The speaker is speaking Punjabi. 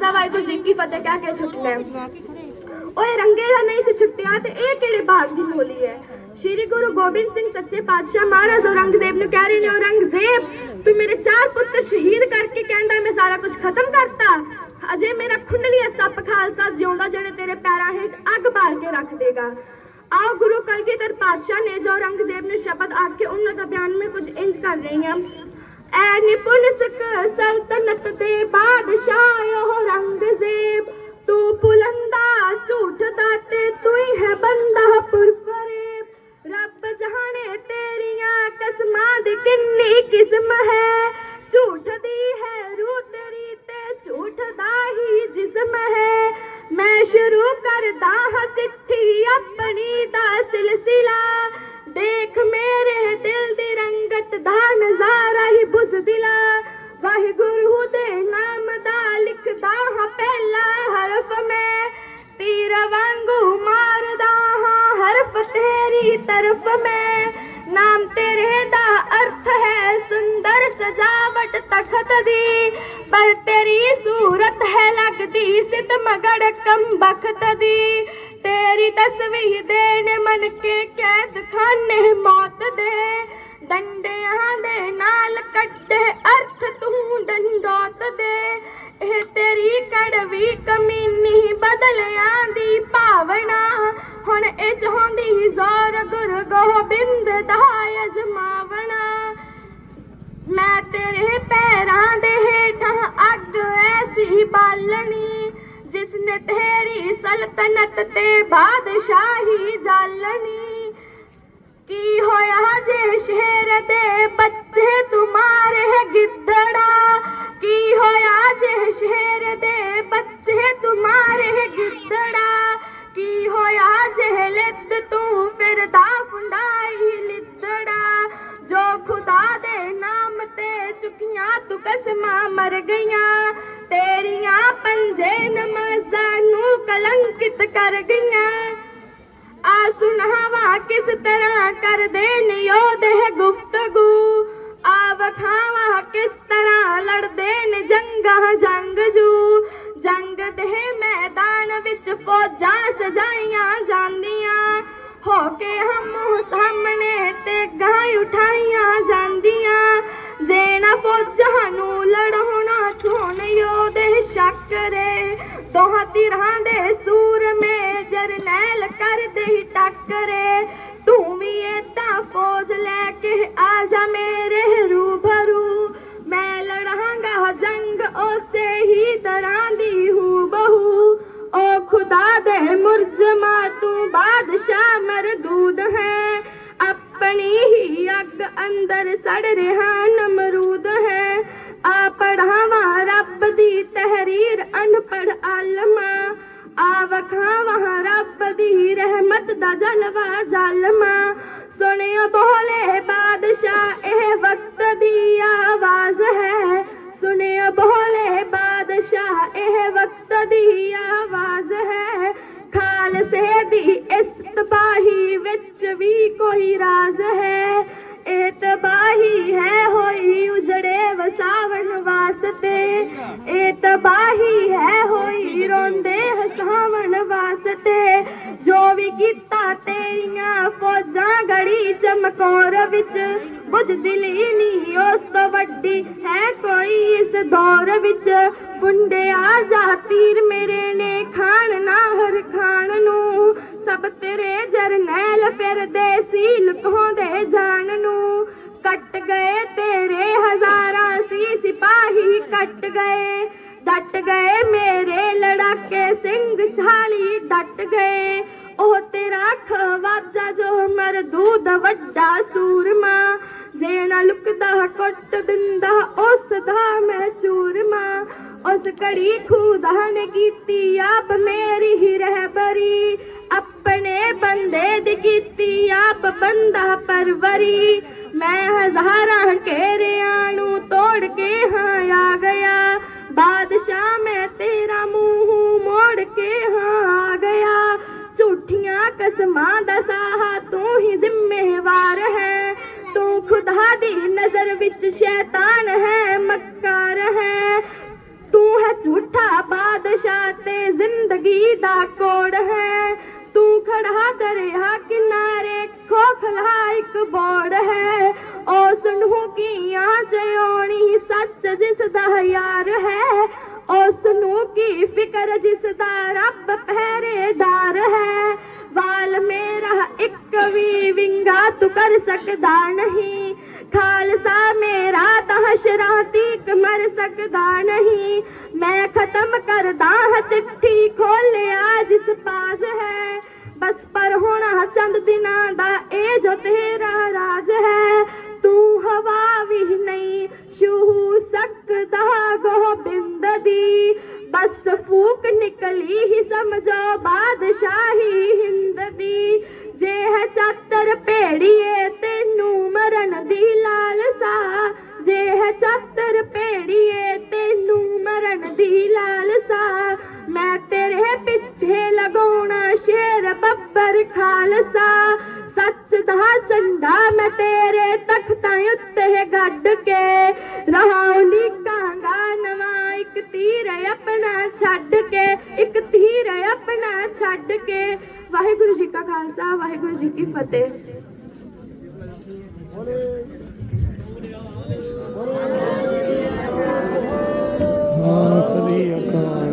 ਖਾਲਸਾ ਵਾਹਿਗੁਰੂ ਜੀ ਕੀ ਫਤਿਹ ਕਹਿ ਕੇ ਛੁੱਟਣਾ ਹੈ। ਓਏ ਰੰਗੇ ਦਾ ਨਹੀਂ ਸੀ ਛੁੱਟਿਆ ਤੇ ਇਹ ਕਿਹੜੇ ਬਾਗ ਦੀ ਹੋਲੀ ਹੈ? ਸ਼੍ਰੀ ਗੁਰੂ ਗੋਬਿੰਦ ਸਿੰਘ ਸੱਚੇ ਪਾਤਸ਼ਾਹ ਮਹਾਰਾਜ ਔਰੰਗਜ਼ੇਬ ਨੂੰ ਕਹਿ ਰਹੇ ਨੇ, ਔਰੰਗਜ਼ੇਬ, ਤੂੰ ਮੇਰੇ ਚਾਰ ਪੁੱਤਰ ਸ਼ਹੀਦ ਕਰਕੇ ਕਹਿੰਦਾ ਮੈਂ ਸਾਰਾ ਕੁਝ ਖਤਮ ਕਰਤਾ। ਅਜੇ ਮੇਰਾ ਖੁੰਡਲੀਆ ਸੱਪ ਖਾਲਸਾ ਜਿਉਂਦਾ, ਜਿਹੜੇ ਤੇਰੇ ਪੈਰਾਂ ਹੇਠ ਅੱਗ ਬਾਲ ਕੇ ਰੱਖ ਦੇਗਾ। ਆਓ ਗੁਰੂ ਕਲਗੀਧਰ ਪਾਤਸ਼ਾਹ ਨੇ ਜੋ ਔਰੰਗਜ਼ੇਬ ਨੂੰ ਸ਼ਬਦ ਆਖ ਕੇ ਉਹਨਾਂ ਦਾ ਬਿਆਨ ਮੈਂ ਕੁਝ ਇੰਜ ਕਰ ਰਹੀ ਹਾਂ। ਐ ਨਿਪੁੰਨ ਸਿੱਖ ਸਲਤਨਤ ਦੇ ਬਾਦਸ਼ਾਹ ਔਰੰਗਜ਼ੇਬ ਤੂੰ ਪੁਲੰਦਾ, ਝੂਠ ਦਾ ਤੇ ਤੂੰ ਹੀ ਹੈ ਬੰਦਾ ਪੁਰਫਰੇਬ ਰੱਬ ਜਾਣੇ ਤੇਰੀਆਂ ਕਸਮਾਂ ਦੀ ਕਿੰਨੀ ਕਿਸਮ ਹੈ। ਝੂਠ ਦੀ ਹੈ ਰੂਹ ਤੇਰੀ ਤੇ ਝੂਠ ਦਾ ਹੀ ਜਿਸਮ ਹੈ। ਮੈਂ ਸ਼ੁਰੂ ਕਰਦਾ ਹਾਂ ਚਿੱਠੀ ਆਪਣੀ ਦਾ ਸਿਲਸਿਲਾ। ਦੇਖ ਮੇਰੇ ਦਿਲ ਦੀ ਰੰਗਤ ਦਾ ਨਜ਼ਾਰਾ। ਹੀ ਬੁਝਦਿਲਾ ਵਾਹਿਗੁਰੂ ਦੇ ਨਾਮ ਦਾ ਲਿਖਦਾ ਹਾਂ ਪਹਿਲਾ ਹਰਫ ਮੈਂ ਤੀਰ ਵਾਂਗੂ ਮਾਰਦਾ ਹਾਂ ਹਰਫ ਤੇਰੀ ਤਰਫ ਮੈਂ ਨਾਮ ਤੇਰੇ ਦਾ ਅਰਥ ਹੈ ਸੁੰਦਰ ਸਜਾਵਟ ਤਖਤ ਦੀ ਪਰ ਤੇਰੀ ਸੂਰਤ ਹੈ ਲੱਗਦੀ ਸਿਤ ਮਗੜ ਕਮ ਬਖਤ ਦੀ ਤੇਰੀ ਤਸਵੀਰ ਦੇਣ ਮਨ ਕੇ ਕੈਦ ਖਾਨੇ ਮੌਤ ਦੇ ਡੰਡਿਆਂ ਦੇ ਨਾਲ ਕੱਢੇ ਅਰਥ ਐਸੀ ਜਿਸ ਨੇ ਤੇਰੀ ਸਲਤਨਤ ਤੇ ਬਾਦਸ਼ਾਹੀ ਜਾਲਣੀ। ਕੀ ਹੋਇਆ ਜੇ ਸ਼ਹਿਰ ਦੇ ਬੱਚੇ ਤੁਮਾਰੇ ਹੈ ਗਿੱਦੜਾ? ਕੀ ਹੋਇਆ ਜੇ ਸ਼ਹਿਰ ਦੇ ਬੱਚੇ ਤੁਮਾਰੇ ਹੈ ਗਿੱਦੜਾ? ਕਲੰਕਿਤ ਕਰ ਗਈਆਂ। ਆ ਸੁਣਾਵਾ ਕਿਸ ਤਰ੍ਹਾਂ ਕਰਦੇ ਨੇ ਉਹਦੇ ਗੁਫ਼ਤਗੂ? ਆ ਵਖਾਵਾ ਕਿਸ ਤਰ੍ਹਾਂ ਲੜਦੇ ਨੇ ਜੰਗਾਂ ਜੰਗਜੂ? ਜੰਗ ਦੇ ਮੈਦਾਨ ਵਿੱਚ ਫੌਜਾਂ ਸਜਾਈਆਂ ਜਾਂਦੀਆਂ। ਹੋ ਕੇ ਹਮ ਸਾਹਮਣੇ ਤੇ ਗਾਂ ਉਠਾਈਆਂ ਜਾਂਦੀਆਂ। ਜੇਣਾ ਫੌਜਾਂ ਨੂੰ ਲੜਾਉਣਾ ਚੋਣ ਯੋਧੇ ਸ਼ੱਕਰੇ। ਦੋਹਾਂ ਧਿਰਾਂ ਦੇ ਸੂਰਮੇ ਜਰਨੈਲ ਕਰਦੇ ਹੀ ਟੱਕਰੇ। ਤੂੰ ਵੀ ਏਦਾਂ ਫੌਜ ਲੈ ਕੇ ਆ ਜਾ ਮੇਰੇ ਰੂਬਰੂ। ਮੈਂ ਲੜਾਂਗਾ ਜੰਗ ਉਸੇ ਹੀ ਤਰ੍ਹਾਂ ਦੀ ਹੂ ਬਹੂ ਓ ਖੁਦਾ ਦੇ ਮੁਰਜਮਾ, ਤੂੰ ਬਾਦਸ਼ਾਹ ਮਰਦੂਦ ਹੈ। ਆਪਣੀ ਹੀ ਅੱਗ ਅੰਦਰ ਸੜ ਰਿਹਾ ਨਮਰੂਦ ਹੈ। ਆ ਪੜਾਵਾਂ ਰੱਬ ਦੀ ਤਹਿਰੀਰ ਅਨਪੜ ਆਲਮਾ ਆ ਵਖਾਵਾਂ ਰੱਬ ਦੀ ਰਹਿਮਤ ਦਾ ਜਲਵਾ ਜ਼ਾਲਮਾ। ਸੁਣਿਓ ਬੋਲੇ ਬਾਦਸ਼ਾਹ, ਇਹ ਵਕਤ ਦੀ ਆਵਾਜ਼ ਹੈ। ਸੁਣਿਓ ਬੋਲੇ ਬਾਦਸ਼ਾਹ, ਇਹ ਵਕਤ ਦੀ ਆਵਾਜ਼ ਹੈ। ਖਾਲਸੇ ਦੀ ਇਸ ਤਬਾਹੀ ਵਿੱਚ ਵੀ ਕੋਈ ਰਾਜ਼ ਹੈ। ਇਹ ਤਬਾਹੀ ਹੈ ਹੋਈ ਉਜੜੇ ਵਸਾਵਣ ਵਾਸਤੇ। ਇਹ ਤਬਾਹੀ ਹੈ ਹੋਈ ਰੋਂਦੇ ਹਸਾਵਣ ਵਾਸਤੇ ਜੋ ਵੀ ਕੀਤਾ ਤੇਰੀਆਂ ਫੌਜਾਂ ਗੜੀ ਚਮਕੌਰ ਵਿੱਚ। ਬੁਝ ਦਿਲੀ ਨਹੀਂ ਉਸ ਤੋਂ ਵੱਡੀ ਹੈ ਕੋਈ ਇਸ ਦੌਰ ਵਿੱਚ। ਬੁੰਡਿਆ ਜਾ ਤੀਰ ਮੇਰੇ ਨੇ ਖਾਨ ਨਾ ਹਰ ਖਾਨ ਨੂੰ। ਸਭ ਤੇਰੇ ਜਰਨੈਲ ਫਿਰਦੇ ਸੀ ਲੁਕਾਉਂਦੇ ਜਾਣ ਨੂੰ। ਕੱਟ ਗਏ ਤੇਰੇ ਹਜ਼ਾਰਾਂ ਸੀ ਸਿਪਾਹੀ ਕੱਟ ਗਏ। ਡਟ ਗਏ ਮੇਰੇ ਲੜਾਕੇ ਸਿੰਘ ਛਾਲੀ ਡਟ ਗਏ। ਜੋ ਦਾ ਵੱਡਾ ਸੂਰਮਾ ਜੇਣਾ ਲੁਕਦਾ ਕੁੱਟ ਦਿੰਦਾ ਉਸ ਦਾ ਮੈਂ ਚੂਰਮਾ। ਉਸ ਕੜੀ ਖੁਦਾ ਨੇ ਕੀਤੀ ਆਪ ਮੇਰੀ ਹੀ ਰਹਿਬਰੀ, ਆਪਣੇ ਬੰਦੇ ਦੀ ਕੀਤੀ ਆਪ ਬੰਦਾ ਪਰਵਰੀ। ਮੈਂ ਹਜ਼ਾਰਾਂ ਘੇਰਿਆਂ ਨੂੰ ਤੋੜ ਕੇ ਹਾਂ ਆ ਗਿਆ, ਬਾਦਸ਼ਾਹ ਮੈਂ ਤੇਰਾ ਮੂੰਹ ਮੋੜ ਕੇ ਹਾਂ ਕਸਮਾਂ ਦਾ ਸਾਹਾ ਤੂੰ ਹੀ ਜ਼ਿੰਮੇਵਾਰ ਹੈ ਤੂੰ ਖੁਦਾ ਦੀ ਨਜ਼ਰ ਵਿੱਚ ਸ਼ੈਤਾਨ ਹੈ ਮੱਕਾਰ ਹੈ ਤੂੰ ਹੈ ਝੂਠਾ ਬਾਦ ਜ਼ਿੰਦਗੀ ਦਾ ਕੋੜ ਹੈ ਤੂੰ ਖੜਾ ਦਰਿਆ ਕਿਨਾਰੇ ਖੋਖਲਾ ਇੱਕ ਬੋੜ ਹੈ ਉਸ ਨੂੰ ਕੀਆਂ ਜਿਉਣੀ ਸੱਚ ਜਿਸ ਦਾ ਯਾਰ ਹੈ ਉਸ ਨੂੰ ਕੀ ਫਿਕਰ ਜਿਸ ਦਾ ਰੱਬ ਪਹਿਰੇਦਾਰ ਹੈ ਵਾਲ ਮੇਰਾ ਇੱਕ ਵੀ ਵਿੰਗਾ ਤੂੰ ਕਰ ਸਕਦਾ ਨਹੀਂ ਖਾਲਸਾ ਮੇਰਾ ਤਾਂ ਸ਼ਰਾਤੀਕ ਮਰ ਸਕਦਾ ਨਹੀਂ ਮੈਂ ਖਤਮ ਕਰਦਾ ਹਾਂ ਚਿੱਠੀ ਖੋਲਿਆ ਜਿਸ ਪਾਸ ਹੈ ਬਸ ਪਰ ਹੋਣਾ ਚੰਦ ਦਿਨਾਂ ਦਾ ਇਹ ਜੋ ਤੇਰਾ ਰਾਜ ਹੈ ਤੂੰ ਹਵਾ ਵੀ ਨਹੀਂ ਛੂ ਸਕਦਾ ਗੋਬਿੰਦ ਦੀ ਬਸ ਫੂਕ ਨਿਕਲੀ ਹੀ ਸਮਝੋ ਬਾਦਸ਼ਾਹੀ ਹਿੰਦ ਦੀ ਹੈ ਚਾਤਰ ਭੇੜੀਏ, ਤੈਨੂੰ ਮਰਨ ਦੀ ਲਾਲਸਾ। ਜੇ ਹੈ ਚਾਤਰ ਭੇੜੀਏ, ਤੈਨੂੰ ਮਰਨ ਦੀ ਲਾਲਸਾ। ਮੈਂ ਤੇਰੇ ਪਿੱਛੇ ਲਗਾਉਣਾ ਸ਼ੇਰ ਬੱਬਰ ਖਾਲਸਾ। ਸੱਚ ਦਾ ਝੰਡਾ ਮੈਂ ਤੇਰੇ ਤਖਤਾਂ ਉੱਤੇ ਗੱਡ ਕੇ ਰਹਾਉ। ਲਿਖਾਂਗਾ ਨਵਾਂ, ਇੱਕ ਤੀਰ ਆਪਣਾ ਛੱਡ ਕੇ, ਇੱਕ ਤੀਰ ਆਪਣਾ ਛੱਡ ਕੇ। ਵਾਹਿਗੁਰੂ ਜੀ ਕਾ ਖਾਲਸਾ ਵਾਹਿਗੁਰੂ ਜੀ ਕੀ ਫਤਿਹ। ਹਾਂ ਸ੍ਰੀ ਅਕਾਲ।